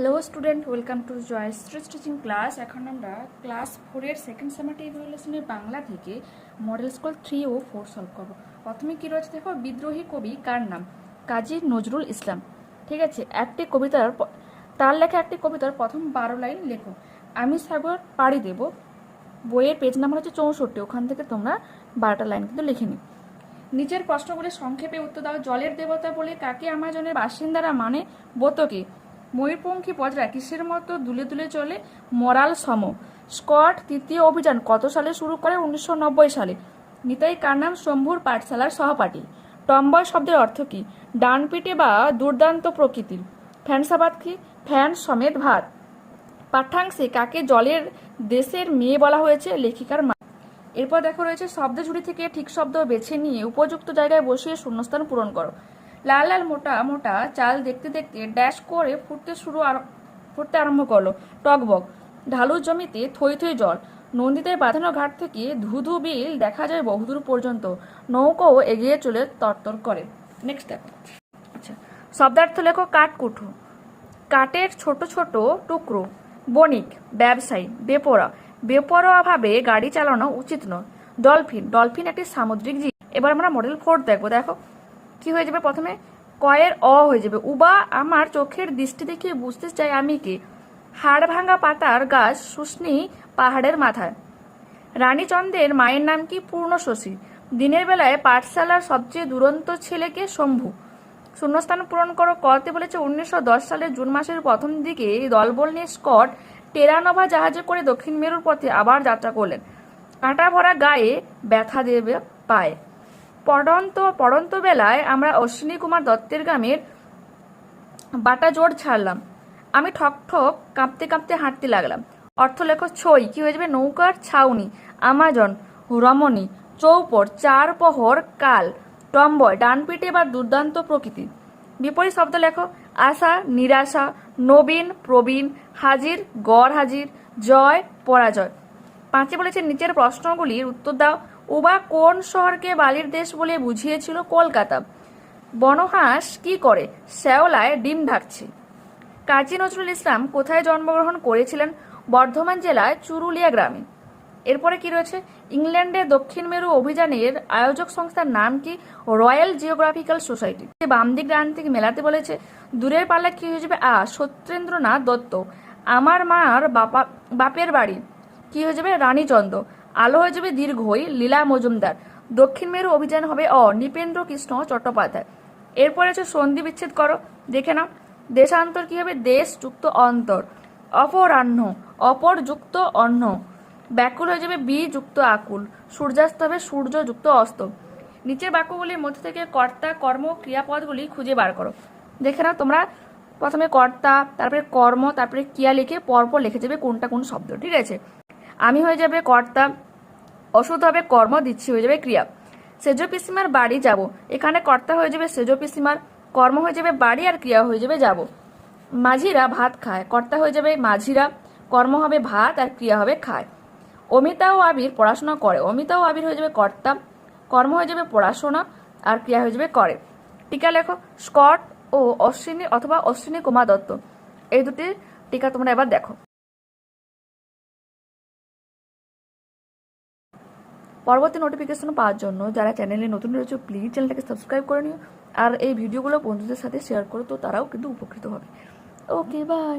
Hello student welcome to Joyshree stitching class এখন আমরা class ফোরের সেকেন্ড সেমাটি ইভ্যালুয়েশনের বাংলা থেকে মডেল স্কুল থ্রি ও ফোর সলভ করব। প্রথমে কী রয়েছে দেখো? বিদ্রোহী কবি কার নাম? কাজী নজরুল ইসলাম। ঠিক আছে? একটি কবিতার তার লেখা একটি কবিতার প্রথম বারো লাইন লেখো। আমি সাগর পাড়ি দেব। বইয়ের পেজ নাম্বার হচ্ছে চৌষট্টি। ওখান থেকে তোমরা বারোটা লাইন কিন্তু লিখে নিও। নিচের প্রশ্নগুলি সংক্ষেপে উত্তর দাও। জলের দেবতা বলে কাকে আমাজনের বাসিন্দারা মানে? বোতকে। ময়ূরপঙ্খী বজরা কিসের মতো দুলে দুলে চলে? মরাল সম। স্কট তৃতীয় অভিযান কত সালে শুরু করে? উনিশশো নব্বই সালে। নিতাই কার নাম শম্ভুর পাঠশালার সহপাঠী। টম্বয় শব্দের অর্থ কি? ডান পিটে বা দুর্দান্ত প্রকৃতির। ফ্যানসাবাদ কি? ফ্যান সমেত ভাত। পাঠ্যাংশে কাকে জলের দেশের মেয়ে বলা হয়েছে? লেখিকার মা। এরপর দেখো রয়েছে শব্দ ঝুড়ি থেকে ঠিক শব্দ বেছে নিয়ে উপযুক্ত জায়গায় বসিয়ে শূন্যস্থান পূরণ করো। লাল লাল মোটা মোটা চাল দেখতে দেখতে ড্যাশ করে ফুটতে শুরু ফুটতে আরম্ভ করল। টকবক ঢালু জমিতে থই থই জল। নন্দীতে বাঁধানো ঘাট থেকে ধুধু বিল দেখা যায় বহুদূর পর্যন্ত। নৌকোও এগিয়ে চলে তরতর করে। নেক্সট দেখো। আচ্ছা। শব্দার্থ লেখো কাঠকুঠো। কাঠের ছোট ছোট টুকরো। বণিক, ব্যবসায়ী, বেপরা। বেপরোয়াভাবে গাড়ি চালানো উচিত নয়। ডলফিন। ডলফিন একটি সামুদ্রিক জীব। এবার আমরা মডেল ফোর দেখব। দেখো। কি হয়ে যাবে? প্রথমে কয়ের অ হয়ে যাবে। উবা, আমার চোখের দৃষ্টি দেখে বুঝতে চাই আমি কি? হাড় ভাঙা পাতার গাছ শুষ্নি পাহাড়ের মাথায়। রানীচন্দ্রের মায়ের নাম কি? পূর্ণশশী। দিনের বেলায় পাঠশালার সবচেয়ে দুরন্ত ছেলেকে শম্ভু। শূন্যস্থান পূরণ করো কতে বলেছে উনিশশো দশ সালের জুন মাসের প্রথম দিকে দলবল নিয়ে স্কট, টেরানোভা জাহাজে করে দক্ষিণ মেরুর পথে আবার যাত্রা করলেন। কাঁটা ভরা গায়ে ব্যথা দেবে পায়ে। পড়ন্ত পড়ন্ত বেলায় আমরা অশ্বিনী কুমার দত্তের গ্রামের বাটা জোর ছাড়লাম। আমি ঠক ঠক কাঁপতে কাঁপতে হাঁটতে লাগলাম। অর্থ লেখ ছই, কি হয়ে যাবে? নৌকার ছাউনি, আমাজন, রমণী চৌপর চার পহর কাল, টম্বয় ডান পিঠে বা দুর্দান্ত প্রকৃতি। বিপরীত শব্দ লেখো, আশা, নিরাশা, নবীন, প্রবীণ, হাজির, গড় হাজির, জয়, পরাজয়। পাঁচে বলেছে, নিচের প্রশ্নগুলির উত্তর দাও। উবা কোন শহরকে বালির দেশ বলে বুঝিয়েছিল কলকাতা? বনহাঁস কি করে? শ্যাওলায় ডিম ঢাকছে। কাজী নজরুল ইসলাম কোথায় জন্মগ্রহণ করেছিলেন? বর্ধমান জেলায় চুরুলিয়া গ্রামে। এরপরে কি রয়েছে? ইংল্যান্ডে দক্ষিণ মেরু অভিযানের আয়োজক সংস্থার নাম কি? Royal geographical society. বাম দিক ডান থেকে মেলাতে বলেছে, দূরের পাল্লা কি হয়ে যাবে? আ, সত্যেন্দ্রনাথ দত্ত। আমার মার বাপা, বাপের বাড়ি। কি হয়ে যাবে? রানীচন্দ্র। আলো হয়ে যাবে দীর্ঘই লীলা মজুমদার। দক্ষিণ মেরু অভিযান হবে অ, নৃপেন্দ্র কৃষ্ণ চট্টোপাধ্যায়। এরপরে হচ্ছে সন্ধি বিচ্ছেদ করো, দেখে নাও। দেশান্তর কি হবে? দেশ যুক্ত অন্তর। অপরাহ্ন, অপর যুক্ত অন্ন। ব্যাকুল হয়ে যাবে বি যুক্ত আকুল। সূর্যাস্ত হবে সূর্য যুক্ত অস্ত। নিচের বাক্যগুলির মধ্যে থেকে কর্তা, কর্ম, ক্রিয়াপদগুলি খুঁজে বার করো। দেখে নাও তোমরা। প্রথমে কর্তা, তারপরে কর্ম, তারপরে ক্রিয়া লিখে পরপর লিখে যাবে কোনটা কোন শব্দ, ঠিক আছে? আমি হয়ে যাবে কর্তা ওষুধ হবে, কর্ম দিচ্ছি, হয়ে যাবে ক্রিয়া। সেজ পিসিমার বাড়ি যাব। এখানে কর্তা হয়ে যাবে সেজ পিসিমার, কর্ম হয়ে যাবে বাড়ি আর ক্রিয়া হয়ে যাবে যাব। মাঝিরা ভাত খায়, কর্তা হয়ে যাবে মাঝিরা, কর্ম হবে ভাত আর ক্রিয়া হবে খায়। অমিতা ও আবির পড়াশোনা করে, অমিতা ও আবির হয়ে যাবে কর্তা, কর্ম হয়ে যাবে পড়াশোনা আর ক্রিয়া হয়ে যাবে করে। টিকা লেখো, স্কট ও অশ্বিনী অথবা অশ্বিনী কুমার দত্ত। এই দুটি টিকা তোমরা এবার দেখো। পরবর্তী নোটিফিকেশন পাওয়ার জন্য যারা চ্যানেলে নতুন রয়েছে প্লিজ চ্যানেলটাকে সাবস্ক্রাইব করে নিও। আর এই ভিডিওগুলো বন্ধুদের সাথে শেয়ার করো, তো তারাও কিন্তু উপকৃত হবে। Okay bye